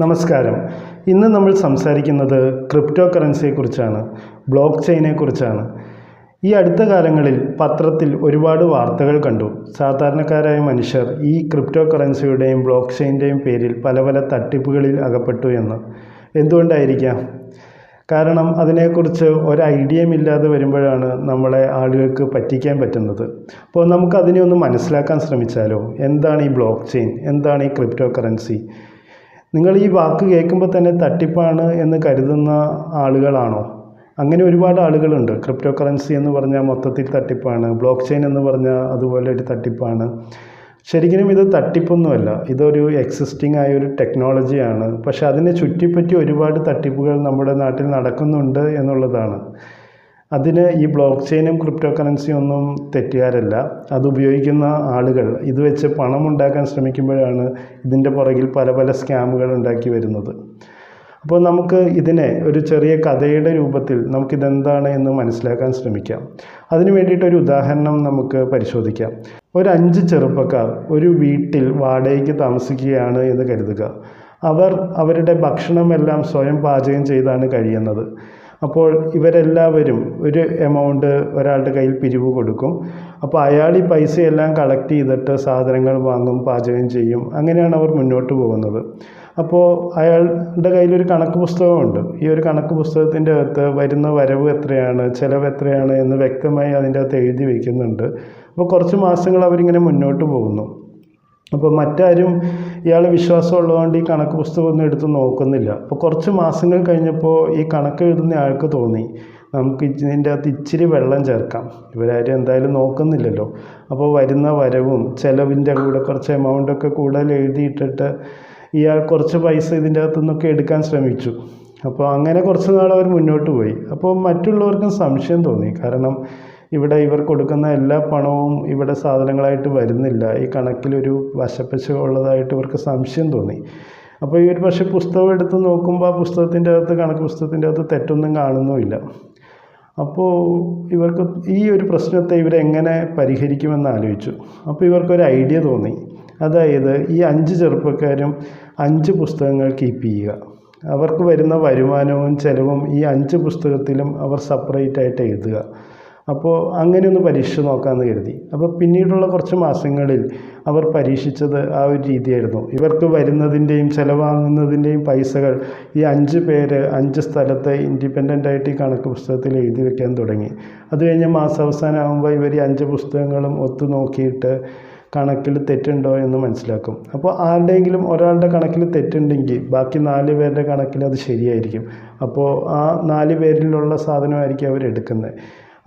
നമസ്കാരം. ഇന്ന് നമ്മൾ സംസാരിക്കുന്നത് ക്രിപ്റ്റോ കറൻസിയെക്കുറിച്ചാണ് ബ്ലോക്ക് ചെയിനെക്കുറിച്ചാണ് ഈ അടുത്ത കാലങ്ങളിൽ പത്രത്തിൽ ഒരുപാട് വാർത്തകൾ കണ്ടു. സാധാരണക്കാരായ മനുഷ്യർ ഈ ക്രിപ്റ്റോ കറൻസിയുടെയും ബ്ലോക്ക് ചെയിന്റെയും പേരിൽ പല പല തട്ടിപ്പുകളിൽ അകപ്പെട്ടു എന്ന്. എന്തുകൊണ്ടായിരിക്കാം? കാരണം അതിനെക്കുറിച്ച് ഒരു ഐഡിയയും ഇല്ലാതെ വരുമ്പോഴാണ് നമ്മളെ ആളുകൾക്ക് പറ്റിക്കാൻ പറ്റുന്നത്. അപ്പോൾ നമുക്ക് അതിനെ ഒന്ന് മനസ്സിലാക്കാൻ ശ്രമിച്ചാലോ? എന്താണ് ഈ ബ്ലോക്ക് ചെയിൻ എന്താണ് ഈ ക്രിപ്റ്റോ കറൻസി നിങ്ങൾ ഈ വാക്ക് കേൾക്കുമ്പോൾ തന്നെ തട്ടിപ്പാണ് എന്ന് കരുതുന്ന ആളുകളാണോ? അങ്ങനെ ഒരുപാട് ആളുകളുണ്ട്. ക്രിപ്റ്റോ കറൻസി എന്ന് പറഞ്ഞാൽ മൊത്തത്തിൽ തട്ടിപ്പാണ്. ബ്ലോക്ക് ചെയിൻ എന്ന് പറഞ്ഞാൽ അതുപോലെ ഒരു തട്ടിപ്പാണ്. ശരിക്കും ഇത് തട്ടിപ്പൊന്നുമല്ല. ഇതൊരു എക്സിസ്റ്റിംഗ് ആയ ഒരു ടെക്നോളജിയാണ് പക്ഷേ അതിനെ ചുറ്റിപ്പറ്റി ഒരുപാട് തട്ടിപ്പുകൾ നമ്മുടെ നാട്ടിൽ നടക്കുന്നുണ്ട് എന്നുള്ളതാണ്. അതിന് ഈ ബ്ലോക്ക് ചെയിനും ക്രിപ്റ്റോ കറൻസിയും ഒന്നും തെറ്റുകാരല്ല. അത് ഉപയോഗിക്കുന്ന ആളുകൾ ഇത് വെച്ച് പണം ഉണ്ടാക്കാൻ ശ്രമിക്കുമ്പോഴാണ് ഇതിന്റെ പുറകിൽ പല പല സ്കാമുകൾ ഉണ്ടാക്കി വരുന്നത്. അപ്പോൾ നമുക്ക് ഇതിനെ ഒരു ചെറിയ കഥയുടെ രൂപത്തിൽ നമുക്കിതെന്താണ് എന്ന് മനസ്സിലാക്കാൻ ശ്രമിക്കാം. അതിനു വേണ്ടിയിട്ടൊരു ഉദാഹരണം നമുക്ക് പരിശോധിക്കാം. ഒരു അഞ്ച് ചെറുപ്പക്കാർ ഒരു വീട്ടിൽ വാടകയ്ക്ക് താമസിക്കുകയാണ് എന്ന് കരുതുക. അവർ അവരുടെ ഭക്ഷണമെല്ലാം സ്വയം പാചകം ചെയ്താണ് കഴിയുന്നത്. അപ്പോൾ ഇവരെല്ലാവരും ഒരു എമൗണ്ട് ഒരാളുടെ കയ്യിൽ പിരിവ് കൊടുക്കും. അപ്പോൾ അയാൾ ഈ പൈസയെല്ലാം കളക്ട് ചെയ്തിട്ട് സാധനങ്ങൾ വാങ്ങും പാചകം ചെയ്യും. അങ്ങനെയാണ് അവർ മുന്നോട്ട് പോകുന്നത്. അപ്പോൾ അയാളുടെ കയ്യിലൊരു കണക്ക് പുസ്തകമുണ്ട്. ഈ ഒരു കണക്ക് പുസ്തകത്തിന്റെ അകത്ത് വരുന്ന വരവ് എത്രയാണ് ചിലവ് എത്രയാണ് എന്ന് വ്യക്തമായി അതിന്റെ അകത്ത് എഴുതി വയ്ക്കുന്നുണ്ട് അപ്പോൾ കുറച്ച് മാസങ്ങൾ അവരിങ്ങനെ മുന്നോട്ട് പോകുന്നു. അപ്പോൾ മറ്റാരും ഇയാൾ വിശ്വാസമുള്ളതുകൊണ്ട് ഈ കണക്ക് പുസ്തകം ഒന്നും എടുത്ത് നോക്കുന്നില്ല. അപ്പോൾ കുറച്ച് മാസങ്ങൾ കഴിഞ്ഞപ്പോൾ ഈ കണക്ക് എഴുതുന്ന ആൾക്ക് തോന്നി. നമുക്ക് ഇതിന്റെ അകത്ത് ഇച്ചിരി വെള്ളം ചേർക്കാം. ഇവരാരും എന്തായാലും നോക്കുന്നില്ലല്ലോ. അപ്പോൾ വരുന്ന വരവും ചിലവിന്റെ കൂടെ കുറച്ച് എമൗണ്ടൊക്കെ കൂടുതൽ എഴുതിയിട്ടിട്ട് ഇയാൾ കുറച്ച് പൈസ ഇതിന്റെ അകത്തു നിന്നൊക്കെ എടുക്കാൻ ശ്രമിച്ചു. അപ്പോൾ അങ്ങനെ കുറച്ച് നാൾ അവർ മുന്നോട്ട് പോയി. അപ്പോൾ മറ്റുള്ളവർക്കും സംശയം തോന്നി. കാരണം ഇവിടെ ഇവർ കൊടുക്കുന്ന എല്ലാ പണവും ഇവിടെ സാധനങ്ങളായിട്ട് വരുന്നില്ല. ഈ കണക്കിലൊരു വശപ്പശ ഉള്ളതായിട്ട് ഇവർക്ക് സംശയം തോന്നി. അപ്പോൾ ഈ ഒരു പക്ഷേ പുസ്തകം എടുത്ത് നോക്കുമ്പോൾ ആ പുസ്തകത്തിന്റെ അകത്ത് കണക്ക് പുസ്തകത്തിന്റെ അകത്ത് തെറ്റൊന്നും കാണുന്നുമില്ല. അപ്പോൾ ഇവർക്ക് ഈ ഒരു പ്രശ്നത്തെ ഇവരെങ്ങനെ പരിഹരിക്കുമെന്ന് ആലോചിച്ചു. അപ്പോൾ ഇവർക്കൊരു ഐഡിയ തോന്നി. അതായത് ഈ അഞ്ച് ചെറുപ്പക്കാരും അഞ്ച് പുസ്തകങ്ങൾ കീപ്പ് ചെയ്യുക. അവർക്ക് വരുന്ന വരുമാനവും ചിലവും ഈ അഞ്ച് പുസ്തകത്തിലും അവർ സെപ്പറേറ്റ് ആയിട്ട് എഴുതുക. അപ്പോൾ അങ്ങനെ ഒന്ന് പരീക്ഷിച്ച് നോക്കാമെന്ന് കരുതി. അപ്പോൾ പിന്നീടുള്ള കുറച്ച് മാസങ്ങളിൽ അവർ പരീക്ഷിച്ചത് ആ ഒരു രീതിയായിരുന്നു. ഇവർക്ക് വരുന്നതിന്റെയും ചിലവാങ്ങുന്നതിന്റെയും പൈസകൾ ഈ അഞ്ച് പേര് അഞ്ച് സ്ഥലത്തെ ഇൻഡിപെൻഡന്റ് ആയിട്ട് ഈ കണക്ക് പുസ്തകത്തിൽ എഴുതി വെക്കാൻ തുടങ്ങി. അത് കഴിഞ്ഞ് മാസാവസാനം ആകുമ്പോൾ ഇവർ ഈ അഞ്ച് പുസ്തകങ്ങളും ഒത്തു നോക്കിയിട്ട് കണക്കിൽ തെറ്റുണ്ടോ എന്ന് മനസ്സിലാക്കും. അപ്പോൾ ആരുടെയെങ്കിലും ഒരാളുടെ കണക്കിൽ തെറ്റുണ്ടെങ്കിൽ ബാക്കി നാല് പേരുടെ കണക്കിൽ അത് ശരിയായിരിക്കും. അപ്പോൾ ആ നാല് പേരിലുള്ള സാധനമായിരിക്കും അവർ എടുക്കുന്നത്.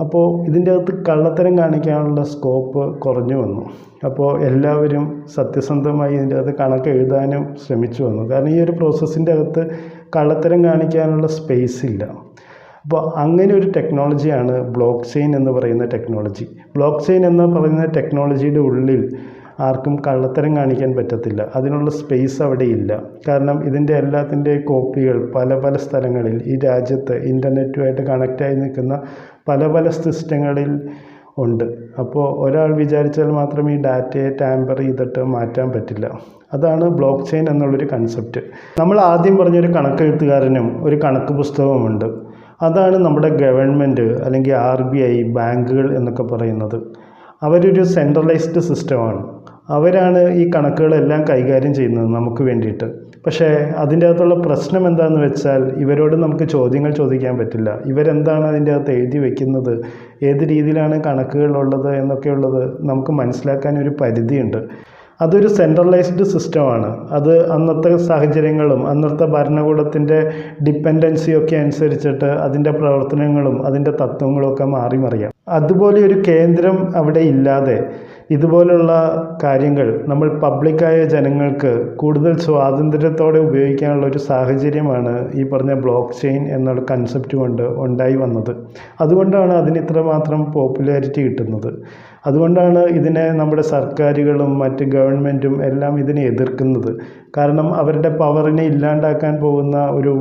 അപ്പോൾ ഇതിന്റെ അകത്ത് കള്ളത്തരം കാണിക്കാനുള്ള സ്കോപ്പ് കുറഞ്ഞു വന്നു. അപ്പോൾ എല്ലാവരും സത്യസന്ധമായി ഇതിന്റെ അകത്ത് കണക്ക് എഴുതാനും ശ്രമിച്ചു വന്നു. കാരണം ഈ ഒരു പ്രോസസ്സിന്റെ അകത്ത് കള്ളത്തരം കാണിക്കാനുള്ള സ്പേസ് ഇല്ല. അപ്പോൾ അങ്ങനെ ഒരു ടെക്നോളജിയാണ് ബ്ലോക്ക് ചെയിൻ എന്ന് പറയുന്ന ടെക്നോളജി ബ്ലോക്ക് ചെയിൻ എന്ന് പറയുന്ന ടെക്നോളജിയുടെ ഉള്ളിൽ ആർക്കും കള്ളത്തരം കാണിക്കാൻ പറ്റത്തില്ല. അതിനുള്ള സ്പേസ് അവിടെ ഇല്ല. കാരണം ഇതിന്റെ എല്ലാത്തിന്റെ കോപ്പികൾ പല പല സ്ഥലങ്ങളിൽ ഈ രാജ്യത്ത് ഇന്റർനെറ്റുമായിട്ട് കണക്റ്റായി നിൽക്കുന്ന പല പല സിസ്റ്റങ്ങളിൽ ഉണ്ട്. അപ്പോൾ ഒരാൾ വിചാരിച്ചാൽ മാത്രം ഈ ഡാറ്റയെ ടാമ്പർ ചെയ്തിട്ട് മാറ്റാൻ പറ്റില്ല. അതാണ് ബ്ലോക്ക് ചെയിൻ എന്നുള്ളൊരു കൺസെപ്റ്റ് നമ്മൾ ആദ്യം പറഞ്ഞൊരു കണക്കെഴുത്തുകാരനും ഒരു കണക്ക് പുസ്തകവുമുണ്ട്. അതാണ് നമ്മുടെ ഗവൺമെന്റ് അല്ലെങ്കിൽ ആർ ബി ഐ ബാങ്കുകൾ എന്നൊക്കെ പറയുന്നത്. അവരൊരു സെൻട്രലൈസ്ഡ് സിസ്റ്റമാണ് അവരാണ് ഈ കണക്കുകളെല്ലാം കൈകാര്യം ചെയ്യുന്നത് നമുക്ക് വേണ്ടിയിട്ട്. പക്ഷേ അതിന്റെ അകത്തുള്ള പ്രശ്നം എന്താണെന്ന് വെച്ചാൽ ഇവരോട് നമുക്ക് ചോദ്യങ്ങൾ ചോദിക്കാൻ പറ്റില്ല. ഇവരെന്താണ് അതിന്റെ അകത്ത് എഴുതി വെക്കുന്നത്? ഏത് രീതിയിലാണ് കണക്കുകളുള്ളത് എന്നൊക്കെയുള്ളത് നമുക്ക് മനസ്സിലാക്കാൻ ഒരു പരിധിയുണ്ട്. അതൊരു സെൻട്രലൈസ്ഡ് സിസ്റ്റമാണ് അത് അന്നത്തെ സാഹചര്യങ്ങളും അന്നത്തെ ഭരണകൂടത്തിന്റെ ഡിപ്പെൻഡൻസിയൊക്കെ അനുസരിച്ചിട്ട് അതിന്റെ പ്രവർത്തനങ്ങളും അതിന്റെ തത്വങ്ങളും ഒക്കെ മാറി മറിയാം. അതുപോലെ ഒരു കേന്ദ്രം അവിടെ ഇല്ലാതെ ഇതുപോലുള്ള കാര്യങ്ങൾ നമ്മൾ പബ്ലിക്കായ ജനങ്ങൾക്ക് കൂടുതൽ സ്വാതന്ത്ര്യത്തോടെ ഉപയോഗിക്കാനുള്ള ഒരു സാഹചര്യമാണ് ഈ പറഞ്ഞ ബ്ലോക്ക് ചെയിൻ എന്നുള്ള കൺസെപ്റ്റ് കൊണ്ട് ഉണ്ടായി വന്നത്. അതുകൊണ്ടാണ് അതിന് ഇത്രമാത്രം പോപ്പുലാരിറ്റി കിട്ടുന്നത്. അതുകൊണ്ടാണ് ഇതിനെ നമ്മുടെ സർക്കാരുകളും മറ്റ് ഗവൺമെന്റും എല്ലാം ഇതിനെ എതിർക്കുന്നത്. കാരണം അവരുടെ പവറിനെ ഇല്ലാണ്ടാക്കാൻ പോകുന്ന ഒരു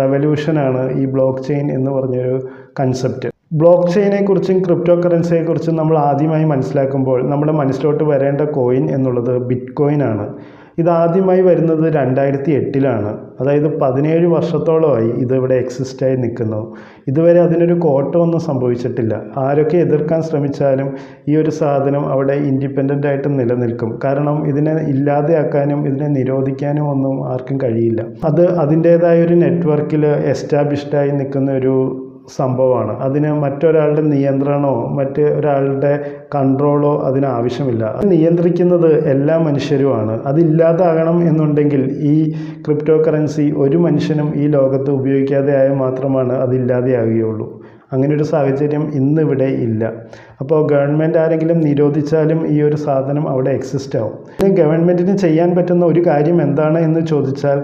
റെവല്യൂഷനാണ് ഈ ബ്ലോക്ക് ചെയിൻ എന്ന് പറഞ്ഞൊരു കൺസെപ്റ്റ് ബ്ലോക്ക് ചെയിനെ കുറിച്ചും ക്രിപ്റ്റോ കറൻസിയെക്കുറിച്ചും നമ്മൾ ആദ്യമായി മനസ്സിലാക്കുമ്പോൾ നമ്മുടെ മനസ്സിലോട്ട് വരേണ്ട കോയിൻ എന്നുള്ളത് ബിറ്റ് കോയിൻ ആണ്. ഇതാദ്യമായി വരുന്നത് രണ്ടായിരത്തി എട്ടിലാണ് അതായത് പതിനേഴ് വർഷത്തോളമായി ഇതിവിടെ എക്സിസ്റ്റായി നിൽക്കുന്നു. ഇതുവരെ അതിനൊരു കോട്ടമൊന്നും സംഭവിച്ചിട്ടില്ല. ആരൊക്കെ എതിർക്കാൻ ശ്രമിച്ചാലും ഈ ഒരു സാധനം അവിടെ ഇൻഡിപെൻഡന്റ് ആയിട്ട് നിലനിൽക്കും. കാരണം ഇതിനെ ഇല്ലാതെയാക്കാനും ഇതിനെ നിരോധിക്കാനും ഒന്നും ആർക്കും കഴിയില്ല. അത് അതിന്റേതായ ഒരു നെറ്റ്വർക്കിൽ എസ്റ്റാബ്ലിഷ്ഡായി നിൽക്കുന്ന ഒരു സംഭവമാണ്. അതിന് മറ്റൊരാളുടെ നിയന്ത്രണമോ മറ്റ് ഒരാളുടെ കൺട്രോളോ അതിനാവശ്യമില്ല അത് നിയന്ത്രിക്കുന്നത് എല്ലാ മനുഷ്യരുമാണ്. അതില്ലാതാകണം എന്നുണ്ടെങ്കിൽ ഈ ക്രിപ്റ്റോ കറൻസി ഒരു മനുഷ്യനും ഈ ലോകത്ത് ഉപയോഗിക്കാതെ ആയാൽ മാത്രമാണ് അതില്ലാതെയാകുകയുള്ളൂ അങ്ങനെ ഒരു സാഹചര്യം ഇന്നിവിടെ ഇല്ല. അപ്പോൾ ഗവൺമെന്റ് ആരെങ്കിലും നിരോധിച്ചാലും ഈ ഒരു സാധനം അവിടെ എക്സിസ്റ്റ് ആവും. പിന്നെ ഗവൺമെന്റിന് ചെയ്യാൻ പറ്റുന്ന ഒരു കാര്യം എന്താണ് എന്ന് ചോദിച്ചാൽ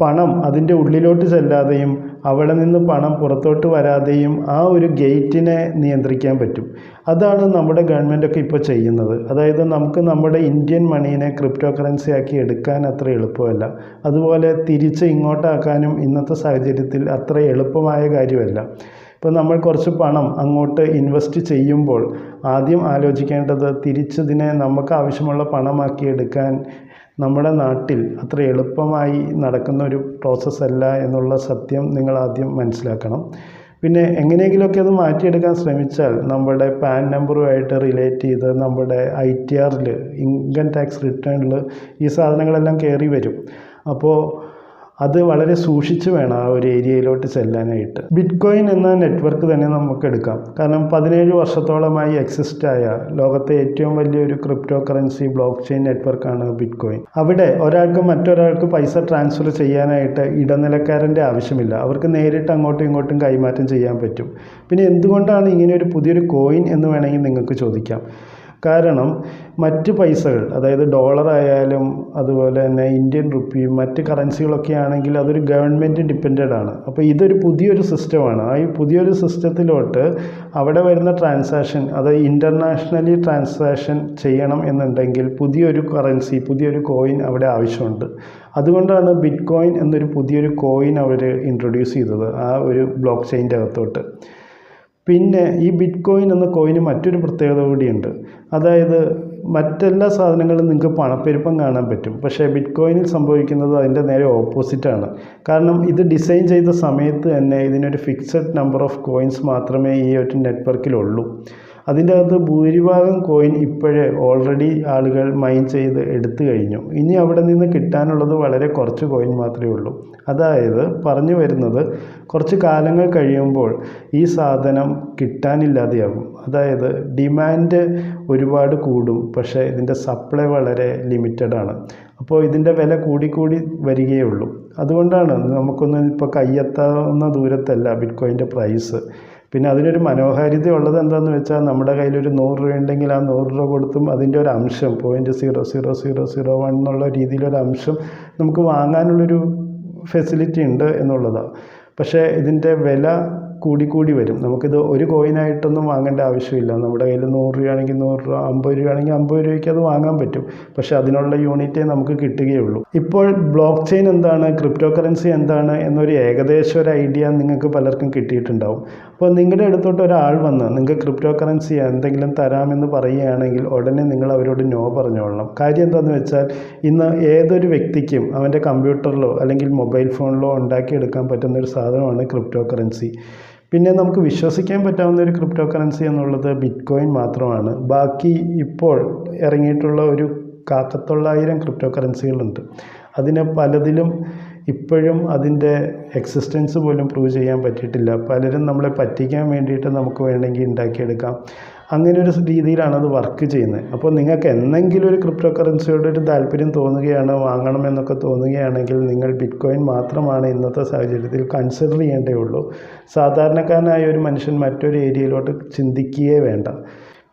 പണം അതിന്റെ ഉള്ളിലോട്ട് ചെല്ലാതെയും അവിടെ നിന്ന് പണം പുറത്തോട്ട് വരാതെയും ആ ഒരു ഗേറ്റിനെ നിയന്ത്രിക്കാൻ പറ്റും. അതാണ് നമ്മുടെ ഗവൺമെന്റൊക്കെ ഇപ്പോൾ ചെയ്യുന്നത്. അതായത് നമുക്ക് നമ്മുടെ ഇന്ത്യൻ മണീനെ ക്രിപ്റ്റോ കറൻസി ആക്കി എടുക്കാൻ അത്ര എളുപ്പമല്ല. അതുപോലെ തിരിച്ച് ഇങ്ങോട്ടാക്കാനും ഇന്നത്തെ സാഹചര്യത്തിൽ അത്ര എളുപ്പമായ കാര്യമല്ല. ഇപ്പോൾ നമ്മൾ കുറച്ച് പണം അങ്ങോട്ട് ഇൻവെസ്റ്റ് ചെയ്യുമ്പോൾ ആദ്യം ആലോചിക്കേണ്ടത് തിരിച്ചതിനെ നമുക്ക് ആവശ്യമുള്ള പണമാക്കി എടുക്കാൻ നമ്മുടെ നാട്ടിൽ അത്ര എളുപ്പമായി നടക്കുന്ന ഒരു പ്രോസസ്സല്ല എന്നുള്ള സത്യം നിങ്ങൾ ആദ്യം മനസ്സിലാക്കണം. പിന്നെ എങ്ങനെയെങ്കിലുമൊക്കെ അത് മാറ്റിയെടുക്കാൻ ശ്രമിച്ചാൽ നമ്മുടെ പാൻ നമ്പറുമായിട്ട് റിലേറ്റ് ചെയ്ത് നമ്മുടെ ഐ ടി ആറിൽ ഇൻകം ടാക്സ് റിട്ടേണിൽ ഈ സാധനങ്ങളെല്ലാം കയറി വരും. അപ്പോൾ അത് വളരെ സൂക്ഷിച്ച് വേണം ആ ഒരു ഏരിയയിലോട്ട് ചെല്ലാനായിട്ട്. ബിറ്റ് കോയിൻ എന്ന നെറ്റ്വർക്ക് തന്നെ നമുക്ക് എടുക്കാം. കാരണം പതിനേഴ് വർഷത്തോളമായി എക്സിസ്റ്റ് ആയ ലോകത്തെ ഏറ്റവും വലിയൊരു ക്രിപ്റ്റോ കറൻസി ബ്ലോക്ക് ചെയിൻ നെറ്റ്വർക്കാണ് ബിറ്റ് കോയിൻ അവിടെ ഒരാൾക്ക് മറ്റൊരാൾക്ക് പൈസ ട്രാൻസ്ഫർ ചെയ്യാനായിട്ട് ഇടനിലക്കാരന്റെ ആവശ്യമില്ല. അവർക്ക് നേരിട്ട് അങ്ങോട്ടും ഇങ്ങോട്ടും കൈമാറ്റം ചെയ്യാൻ പറ്റും. പിന്നെ എന്തുകൊണ്ടാണ് ഇങ്ങനെ ഒരു പുതിയൊരു കോയിൻ എന്ന് വേണമെങ്കിൽ നിങ്ങൾക്ക് ചോദിക്കാം. കാരണം മറ്റ് പൈസകൾ അതായത് ഡോളർ ആയാലും അതുപോലെ തന്നെ ഇന്ത്യൻ റുപ്പിയും മറ്റ് കറൻസികളൊക്കെ ആണെങ്കിൽ അതൊരു ഗവൺമെന്റ് ഡിപ്പെൻഡഡ് ആണ്. അപ്പോൾ ഇതൊരു പുതിയൊരു സിസ്റ്റമാണ് ആ ഈ പുതിയൊരു സിസ്റ്റത്തിലോട്ട് അവിടെ വരുന്ന ട്രാൻസാക്ഷൻ അത് ഇന്റർനാഷണലി ട്രാൻസാക്ഷൻ ചെയ്യണം എന്നുണ്ടെങ്കിൽ പുതിയൊരു കറൻസി പുതിയൊരു കോയിൻ അവിടെ ആവശ്യമുണ്ട്. അതുകൊണ്ടാണ് ബിറ്റ് കോയിൻ എന്നൊരു പുതിയൊരു കോയിൻ അവർ ഇൻട്രൊഡ്യൂസ് ചെയ്തത് ആ ഒരു ബ്ലോക്ക് ചെയിന്റെ അകത്തോട്ട്. പിന്നെ ഈ ബിറ്റ് കോയിൻ എന്ന കോയിന് മറ്റൊരു പ്രത്യേകത കൂടിയുണ്ട്. അതായത് മറ്റെല്ലാ സാധനങ്ങളും നിങ്ങൾക്ക് പണപ്പെരുപ്പം കാണാൻ പറ്റും. പക്ഷേ ബിറ്റ് കോയിനിൽ സംഭവിക്കുന്നത് അതിന്റെ നേരെ ഓപ്പോസിറ്റാണ് കാരണം ഇത് ഡിസൈൻ ചെയ്ത സമയത്ത് തന്നെ ഇതിനൊരു ഫിക്സഡ് നമ്പർ ഓഫ് കോയിൻസ് മാത്രമേ ഈ ഒരു നെറ്റ്വർക്കിലുള്ളൂ അതിന്റെ അകത്ത് ഭൂരിഭാഗം കോയിൻ ഇപ്പോഴേ ഓൾറെഡി ആളുകൾ മൈൻ ചെയ്ത് എടുത്തു കഴിഞ്ഞു. ഇനി അവിടെ നിന്ന് കിട്ടാനുള്ളത് വളരെ കുറച്ച് കോയിൻ മാത്രമേ ഉള്ളൂ. അതായത് പറഞ്ഞു വരുന്നത് കുറച്ച് കാലങ്ങൾ കഴിയുമ്പോൾ ഈ സാധനം കിട്ടാനില്ലാതെയാകും. അതായത് ഡിമാൻഡ് ഒരുപാട് കൂടും പക്ഷേ ഇതിന്റെ സപ്ലൈ വളരെ ലിമിറ്റഡ് ആണ്. അപ്പോൾ ഇതിന്റെ വില കൂടിക്കൂടി വരികയേ ഉള്ളൂ. അതുകൊണ്ടാണ് നമുക്കൊന്നും ഇപ്പോൾ കയ്യെത്താവുന്ന ദൂരത്തല്ല ബിറ്റ് കോയിന്റെ പ്രൈസ് പിന്നെ അതിനൊരു മനോഹാരിത ഉള്ളത് എന്താണെന്ന് വെച്ചാൽ നമ്മുടെ കയ്യിലൊരു നൂറ് രൂപ ഉണ്ടെങ്കിൽ ആ നൂറ് രൂപ കൊടുത്തും അതിന്റെ ഒരു അംശം point zero zero zero zero one എന്നുള്ള രീതിയിലൊരു അംശം നമുക്ക് വാങ്ങാനുള്ളൊരു ഫെസിലിറ്റി ഉണ്ട് എന്നുള്ളതാണ് പക്ഷേ ഇതിന്റെ വില കൂടിക്കൂടി വരും. നമുക്കിത് ഒരു കോയിനായിട്ടൊന്നും വാങ്ങേണ്ട ആവശ്യമില്ല. നമ്മുടെ കയ്യിൽ നൂറ് രൂപയാണെങ്കിൽ നൂറ് രൂപ അമ്പത് രൂപയാണെങ്കിൽ അമ്പത് രൂപയ്ക്ക് അത് വാങ്ങാൻ പറ്റും. പക്ഷേ അതിനുള്ള യൂണിറ്റേ നമുക്ക് കിട്ടുകയുള്ളൂ ഇപ്പോൾ ബ്ലോക്ക് ചെയിൻ എന്താണ് ക്രിപ്റ്റോ കറൻസി എന്താണ് എന്നൊരു ഏകദേശം ഒരു ഐഡിയ നിങ്ങൾക്ക് പലർക്കും കിട്ടിയിട്ടുണ്ടാവും. അപ്പോൾ നിങ്ങളുടെ അടുത്തോട്ട് ഒരാൾ വന്ന് നിങ്ങൾക്ക് ക്രിപ്റ്റോ കറൻസി എന്തെങ്കിലും തരാമെന്ന് പറയുകയാണെങ്കിൽ ഉടനെ നിങ്ങൾ അവരോട് നോ പറഞ്ഞോളണം. കാര്യം എന്താണെന്ന് വെച്ചാൽ ഇന്ന് ഏതൊരു വ്യക്തിക്കും അവന്റെ കമ്പ്യൂട്ടറിലോ അല്ലെങ്കിൽ മൊബൈൽ ഫോണിലോ ഉണ്ടാക്കിയെടുക്കാൻ പറ്റുന്ന ഒരു സാധനമാണ് ക്രിപ്റ്റോ കറൻസി പിന്നെ നമുക്ക് വിശ്വസിക്കാൻ പറ്റാവുന്ന ഒരു ക്രിപ്റ്റോ കറൻസി എന്നുള്ളത് ബിറ്റ് കോയിൻ മാത്രമാണ്. ബാക്കി ഇപ്പോൾ ഇറങ്ങിയിട്ടുള്ള ഒരു കാക്കത്തൊള്ളായിരം ക്രിപ്റ്റോ കറൻസികളുണ്ട് അതിന് പലതിലും ഇപ്പോഴും അതിന്റെ എക്സിസ്റ്റൻസ് പോലും പ്രൂവ് ചെയ്യാൻ പറ്റിയിട്ടില്ല. പലരും നമ്മളെ പറ്റിക്കാൻ വേണ്ടിയിട്ട് നമുക്ക് വേണമെങ്കിൽ ഉണ്ടാക്കിയെടുക്കാം. അങ്ങനെ ഒരു രീതിയിലാണ് അത് വർക്ക് ചെയ്യുന്നത്. അപ്പോൾ നിങ്ങൾക്ക് എന്തെങ്കിലും ഒരു ക്രിപ്റ്റോ കറൻസിയോട് ഒരു താല്പര്യം തോന്നുകയാണ് വാങ്ങണമെന്നൊക്കെ തോന്നുകയാണെങ്കിൽ നിങ്ങൾ ബിറ്റ് കോയിൻ മാത്രമാണ് ഇന്നത്തെ സാഹചര്യത്തിൽ കൺസിഡർ ചെയ്യേണ്ടേ ഉള്ളൂ. സാധാരണക്കാരനായ ഒരു മനുഷ്യൻ മറ്റൊരു ഏരിയയിലോട്ട് ചിന്തിക്കുകയേ വേണ്ട.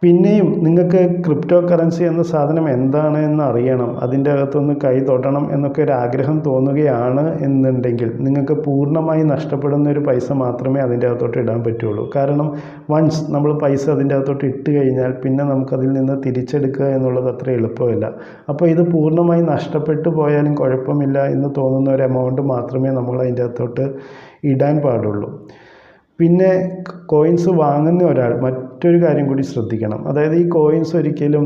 പിന്നെയും നിങ്ങൾക്ക് ക്രിപ്റ്റോ കറൻസി എന്ന സാധനം എന്താണ് എന്ന് അറിയണം. അതിന്റെ അകത്തൊന്ന് കൈ തൊടണം എന്നൊക്കെ ഒരു ആഗ്രഹം തോന്നുകയാണ് എന്നുണ്ടെങ്കിൽ നിങ്ങൾക്ക് പൂർണമായി നഷ്ടപ്പെടുന്ന ഒരു പൈസ മാത്രമേ അതിന്റെ അകത്തോട്ട് ഇടാൻ പറ്റുള്ളൂ. കാരണം വൺസ് നമ്മൾ പൈസ അതിന്റെ അകത്തോട്ട് ഇട്ട് കഴിഞ്ഞാൽ പിന്നെ നമുക്കതിൽ നിന്ന് തിരിച്ചെടുക്കുക എന്നുള്ളത് അത്ര എളുപ്പമല്ല. അപ്പോൾ ഇത് പൂർണമായി നഷ്ടപ്പെട്ടു പോയാലും കുഴപ്പമില്ല എന്ന് തോന്നുന്ന ഒരു എമൗണ്ട് മാത്രമേ നമ്മൾ അതിന്റെ അകത്തോട്ട് ഇടാൻ പാടുള്ളൂ. പിന്നെ കോയിൻസ് വാങ്ങുന്ന ഒരാൾ മറ്റൊരു കാര്യം കൂടി ശ്രദ്ധിക്കണം. അതായത് ഈ കോയിൻസ് ഒരിക്കലും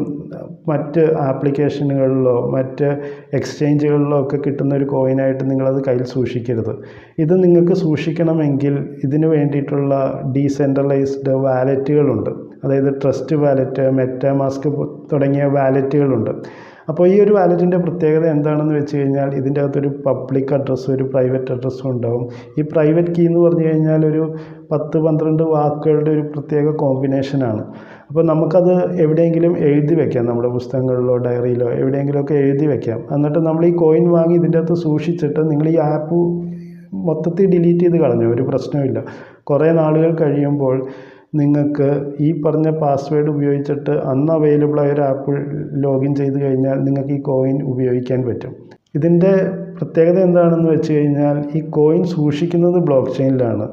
മറ്റ് ആപ്ലിക്കേഷനുകളിലോ മറ്റ് എക്സ്ചേഞ്ചുകളിലോ ഒക്കെ കിട്ടുന്ന ഒരു കോയിനായിട്ട് നിങ്ങളത് കയ്യിൽ സൂക്ഷിക്കരുത്. ഇത് നിങ്ങൾക്ക് സൂക്ഷിക്കണമെങ്കിൽ ഇതിന് വേണ്ടിയിട്ടുള്ള ഡീസെൻട്രലൈസ്ഡ് വാലറ്റുകളുണ്ട് അതായത് ട്രസ്റ്റ് വാലറ്റ് മെറ്റാമാസ്ക് തുടങ്ങിയ വാലറ്റുകളുണ്ട് അപ്പോൾ ഈ ഒരു വാലറ്റിന്റെ പ്രത്യേകത എന്താണെന്ന് വെച്ച് കഴിഞ്ഞാൽ ഇതിന്റെ അകത്തൊരു പബ്ലിക് അഡ്രസ്സും ഒരു പ്രൈവറ്റ് അഡ്രസ്സും ഉണ്ടാവും. ഈ പ്രൈവറ്റ് കീ എന്ന് പറഞ്ഞു കഴിഞ്ഞാൽ ഒരു പത്ത് പന്ത്രണ്ട് വാക്കുകളുടെ ഒരു പ്രത്യേക കോമ്പിനേഷനാണ് അപ്പോൾ നമുക്കത് എവിടെയെങ്കിലും എഴുതി വെക്കാം. നമ്മുടെ പുസ്തകങ്ങളിലോ ഡയറിയിലോ എവിടെയെങ്കിലുമൊക്കെ എഴുതി വെക്കാം. എന്നിട്ട് നമ്മൾ ഈ കോയിൻ വാങ്ങി ഇതിന്റെ അകത്ത് സൂക്ഷിച്ചിട്ട് നിങ്ങൾ ഈ ആപ്പ് മൊത്തത്തിൽ ഡിലീറ്റ് ചെയ്ത് കളഞ്ഞു. ഒരു പ്രശ്നമില്ല കുറേ നാളുകൾ കഴിയുമ്പോൾ നിങ്ങൾക്ക് ഈ പറഞ്ഞ പാസ്വേഡ് ഉപയോഗിച്ചിട്ട് അന്ന് അവൈലബിൾ ആയ ഒരു ആപ്പ് ലോഗിൻ ചെയ്ത് കഴിഞ്ഞാൽ നിങ്ങൾക്ക് ഈ കോയിൻ ഉപയോഗിക്കാൻ പറ്റും. ഇതിന്റെ പ്രത്യേകത എന്താണെന്ന് വെച്ച് കഴിഞ്ഞാൽ ഈ കോയിൻ സൂക്ഷിക്കുന്നത് ബ്ലോക്ക് ചെയിനിലാണ്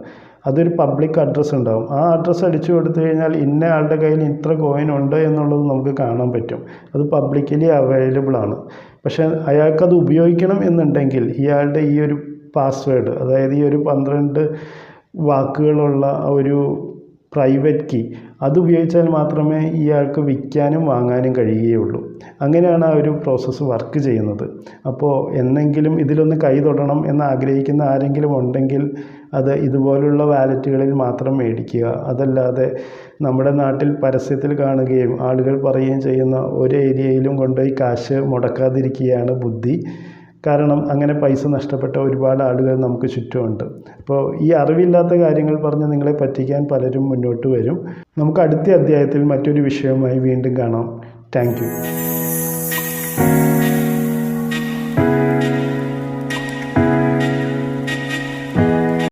അതൊരു പബ്ലിക് അഡ്രസ്സ് ഉണ്ടാകും ആ അഡ്രസ്സ് അടിച്ചു കൊടുത്തു കഴിഞ്ഞാൽ ഇന്ന ആളുടെ കയ്യിൽ ഇത്ര കോയിൻ ഉണ്ട് എന്നുള്ളത് നമുക്ക് കാണാൻ പറ്റും. അത് പബ്ലിക്കലി അവൈലബിൾ ആണ്. പക്ഷേ അയാൾക്കത് ഉപയോഗിക്കണം എന്നുണ്ടെങ്കിൽ ഇയാളുടെ ഈ ഒരു പാസ്വേഡ് അതായത് ഈ ഒരു പന്ത്രണ്ട് വാക്കുകളുള്ള ഒരു പ്രൈവറ്റ് കീ അതുപയോഗിച്ചാൽ മാത്രമേ ഇയാൾക്ക് വിൽക്കാനും വാങ്ങാനും കഴിയുകയുള്ളൂ. അങ്ങനെയാണ് ആ ഒരു പ്രോസസ്സ് വർക്ക് ചെയ്യുന്നത്. അപ്പോൾ എന്നെങ്കിലും ഇതിലൊന്ന് കൈ തൊടണം എന്ന് ആഗ്രഹിക്കുന്ന ആരെങ്കിലും ഉണ്ടെങ്കിൽ അത് ഇതുപോലുള്ള വാലറ്റുകളിൽ മാത്രം മേടിക്കുക. അതല്ലാതെ നമ്മുടെ നാട്ടിൽ പരസ്യത്തിൽ കാണുകയും ആളുകൾ പറയുകയും ചെയ്യുന്ന ഒരു ഏരിയയിലും കൊണ്ടുപോയി കാശ് മുടക്കാതിരിക്കുകയാണ് ബുദ്ധി. കാരണം അങ്ങനെ പൈസ നഷ്ടപ്പെട്ട ഒരുപാട് ആളുകൾ നമുക്ക് ചുറ്റുമുണ്ട്. അപ്പോൾ ഈ അറിവില്ലാത്ത കാര്യങ്ങൾ പറഞ്ഞ് നിങ്ങളെ പറ്റിക്കാൻ പലരും മുന്നോട്ട് വരും. നമുക്ക് അടുത്ത അധ്യായത്തിൽ മറ്റൊരു വിഷയവുമായി വീണ്ടും കാണാം. താങ്ക്